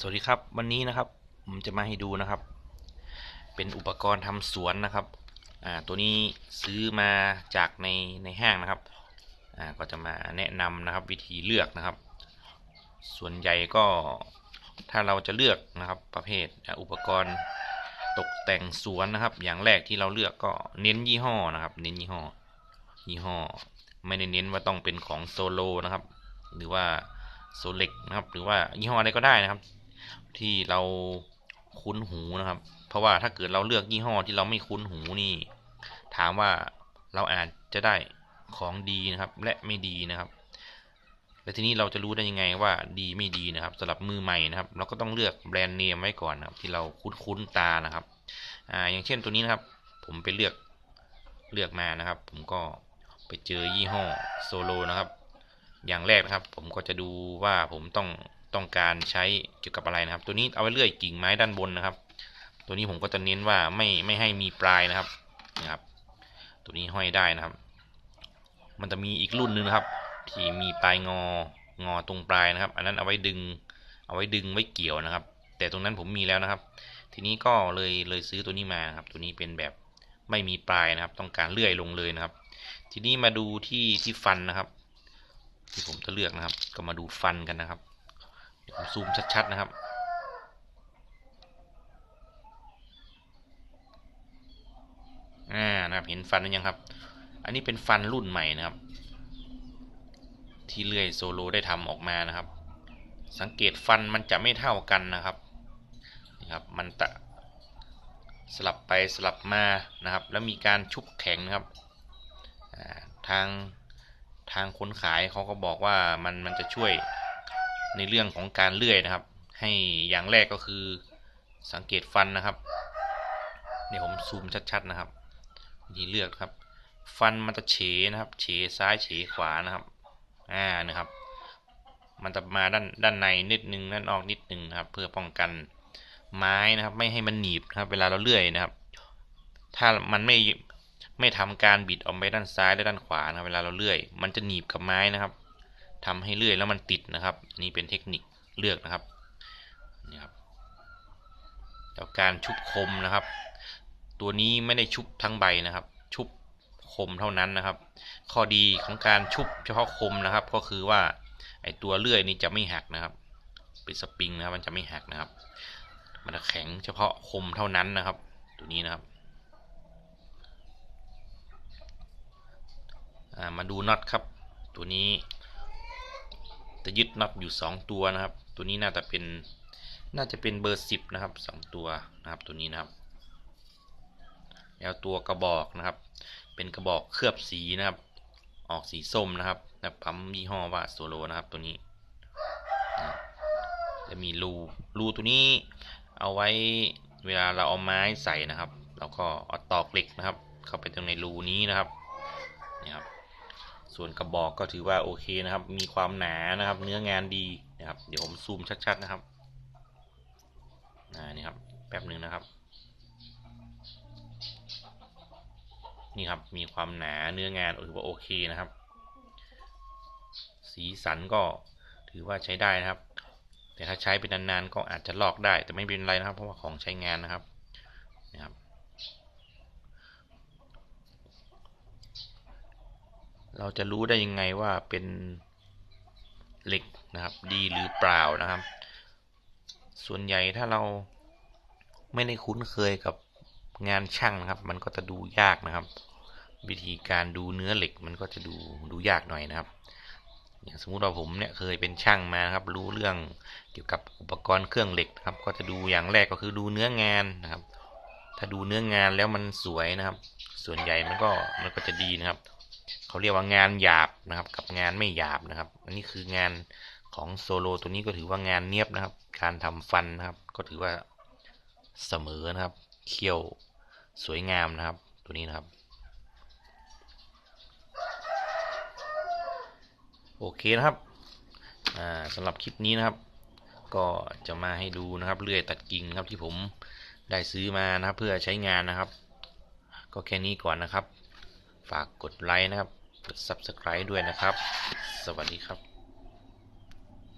สวัสดีครับวันนี้นะครับผมจะมาให้ดูนะครับ เป็นอุปกรณ์ทำสวนนะครับอ่าตัวนี้ซื้อมาจากในในห้างนะครับอ่าก็จะมาแนะนำนะครับ วิธีเลือกนะครับ ส่วนใหญ่ก็ถ้าเราจะเลือกนะครับประเภทอุปกรณ์ตกแต่งสวนนะครับ อย่างแรกที่เราเลือกก็เน้นยี่ห้อนะครับ เน้นยี่ห้อยี่ห้อ ไม่ได้เน้นว่าต้องเป็นของโซโลนะครับ หรือว่าโซเล็กนะครับ หรือว่ายี่ห้ออะไรก็ได้นะครับ ที่เราคุ้นหูนะครับ เพราะว่าถ้าเกิดเราเลือกยี่ห้อที่เราไม่คุ้นหูนี่ ถามว่าเราอาจจะได้ของดีนะครับ และไม่ดีนะครับและทีนี้เราจะรู้ได้ยังไงว่าดีไม่ดีนะครับสำหรับมือใหม่นะครับ เราก็ต้องเลือกแบรนด์เนมไว้ก่อนนะครับ ที่เราคุ้นๆตานะครับอ่าอย่างเช่นตัวนี้นะครับ ผมไปเลือกเลือกมานะครับ ผมก็ไปเจอยี่ห้อโซโลนะครับ อย่างแรกนะครับ ผมก็จะดูว่าผมต้อง ต้องการใช้เกี่ยวกับอะไรนะครับ ตัวนี้เอาไว้เลื่อยกิ่งไม้ด้านบนนะครับ ตัวนี้ผมก็จะเน้นว่าไม่ไม่ให้มีปลายนะครับนะครับ ตัวนี้ห้อยได้นะครับ มันจะมีอีกรุ่นหนึ่งนะครับ ที่มีปลายงองอตรงปลายนะครับ อันนั้นเอาไว้ดึงเอาไว้ดึงไว้เกี่ยวนะครับ แต่ตรงนั้นผมมีแล้วนะครับ ทีนี้ก็เลยเลยซื้อตัวนี้มาครับ ตัวนี้เป็นแบบไม่มีปลายนะครับ ต้องการเลื่อยลงเลยนะครับ ทีนี้มาดูที่ที่ฟันนะครับ ที่ผมจะเลือกนะครับ ก็มาดูฟันกันนะครับ ผมซูมชัดๆนะครับ อ่านะครับเห็นฟันหรือยังครับ อันนี้เป็นฟันรุ่นใหม่นะครับ ที่เลื่อยโซโลได้ทำออกมานะครับ สังเกตฟันมันจะไม่เท่ากันนะครับนี่ครับมันจะสลับไปสลับมานะครับ แล้วมีการชุบแข็งนะครับทางทางคนขายเขาก็บอกว่ามันมันจะช่วย ในเรื่องของการเลื่อยนะครับ ให้อย่างแรกก็คือสังเกตฟันนะครับเดี๋ยวผมซูมชัดๆนะครับนี่เลือกครับ ฟันมันจะเฉนะครับ เฉซ้ายเฉขวานะครับอ่านะครับ มันจะมาด้านด้านในนิดนึงด้านนอกนิดนึงนะครับ เพื่อป้องกันไม้นะครับ ไม่ให้มันหนีบนะครับ เวลาเราเลื่อยนะครับ ถ้ามันไม่ไม่ทำการบิดออกไปด้านซ้ายและด้านขวานะครับเวลาเราเลื่อย มันจะหนีบกับไม้นะครับ ทำให้เลื่อยแล้วมันติดนะครับ นี่เป็นเทคนิคเลือกนะครับนี่ครับแล้วการชุบคมนะครับ ตัวนี้ไม่ได้ชุบทั้งใบนะครับ ชุบคมเท่านั้นนะครับ ข้อดีของการชุบเฉพาะคมนะครับ ก็คือว่าไอตัวเลื่อยนี้จะไม่หักนะครับ เป็นสปริงนะครับมันจะไม่หักนะครับ มันจะแข็งเฉพาะคมเท่านั้นนะครับ ตัวนี้นะครับมาดูน็อตครับ ตัวนี้ จะยึดน็อตอยู่สองตัวนะครับ ตัวนี้น่าจะเป็นน่าจะเป็นเบอร์สิบนะครับสองตัวนะครับตัวนี้นะครับ แล้วตัวกระบอกนะครับ เป็นกระบอกเคลือบสีนะครับ ออกสีส้มนะครับแบบปั๊มยี่ห้อว่าโซโลนะครับตัวนี้นะจะมีรูรูตัวนี้เอาไว้เวลาเราเอาไม้ใส่นะครับเราก็เอาตอกเหล็กนะครับ เข้าไปตรงในรูนี้นะครับนี่ครับ ส่วนกระบอกก็ถือว่าโอเคนะครับ มีความหนานะครับ เนื้องานดีนะครับ เดี๋ยวผมซูมชัดๆนะครับอ่านี่ครับแป๊บหนึ่งนะครับ นี่ครับมีความหนาเนื้องานถือว่าโอเคนะครับ สีสันก็ถือว่าใช้ได้นะครับ แต่ถ้าใช้เป็นนานๆก็อาจจะลอกได้แต่ไม่เป็นไรนะครับ เพราะว่าของใช้งานนะครับนะครับ เราจะรู้ได้ยังไงว่าเป็นเหล็กนะครับ ดีหรือเปล่านะครับ ส่วนใหญ่ถ้าเราไม่ได้คุ้นเคยกับงานช่างนะครับ มันก็จะดูยากนะครับ วิธีการดูเนื้อเหล็กมันก็จะดูดูยากหน่อยนะครับ อย่างสมมุติว่าผมเนี่ยเคยเป็นช่างมานะครับ รู้เรื่องเกี่ยวกับอุปกรณ์เครื่องเหล็กนะครับ ก็จะดูอย่างแรกก็คือดูเนื้องานนะครับ ถ้าดูเนื้องานแล้วมันสวยนะครับ ส่วนใหญ่มันก็มันก็จะดีนะครับ เขาเรียกว่างานหยาบนะครับ กับงานไม่หยาบนะครับ อันนี้คืองานของโซโลตัวนี้ก็ถือว่างานเนียบนะครับ การทำฟันนะครับ ก็ถือว่าเสมอนะครับ เขี้ยวสวยงามนะครับ ตัวนี้นะครับ โอเคนะครับอ่าสำหรับคลิปนี้นะครับ ก็จะมาให้ดูนะครับเลื่อยตัดกิ่งครับที่ผมได้ซื้อมานะครับ เพื่อใช้งานนะครับ ก็แค่นี้ก่อนนะครับ ฝากกดไลค์นะครับ Subscribe ด้วยนะครับ สวัสดีครับ